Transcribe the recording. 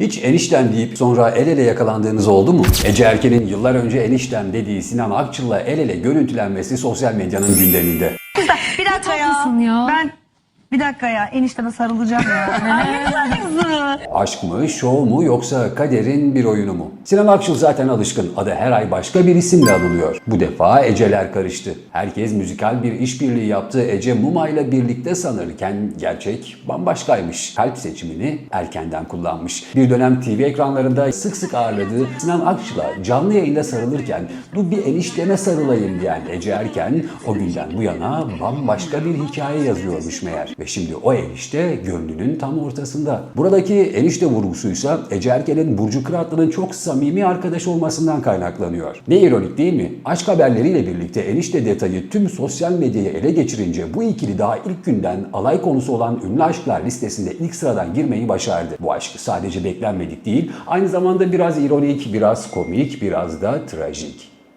Hiç eniştem deyip sonra el ele yakalandığınız oldu mu? Ece Erken'in yıllar önce eniştem dediği Sinan Akçıl'la el ele görüntülenmesi sosyal medyanın gündeminde. Bir dakika ya. tatlısın ya. Ben bir dakika ya enişteme sarılacağım ya. Ne. Aşk mı, şov mu yoksa kaderin bir oyunu mu? Sinan Akçıl zaten alışkın. Adı her ay başka bir isimle anılıyor. Bu defa Ece'ler karıştı. Herkes müzikal bir işbirliği yaptığı Ece Muma ile birlikte sanırken gerçek bambaşkaymış. Kalp seçimini erkenden kullanmış. Bir dönem TV ekranlarında sık sık ağırladığı Sinan Akçıl'a canlı yayında sarılırken dur bir enişteme sarılayım diyen Ece Erken o günden bu yana bambaşka bir hikaye yazıyormuş meğer. Ve şimdi o enişte gönlünün tam ortasında. Buradaki enişte vurgusuysa Ece Erken'in Burcu Kıratlı'nın çok samimi arkadaş olmasından kaynaklanıyor. Ne ironik değil mi? Aşk haberleriyle birlikte enişte detayı tüm sosyal medyayı ele geçirince bu ikili daha ilk günden alay konusu olan ünlü aşklar listesinde ilk sıradan girmeyi başardı. Bu aşk sadece beklenmedik değil, aynı zamanda biraz ironik, biraz komik, biraz da trajik.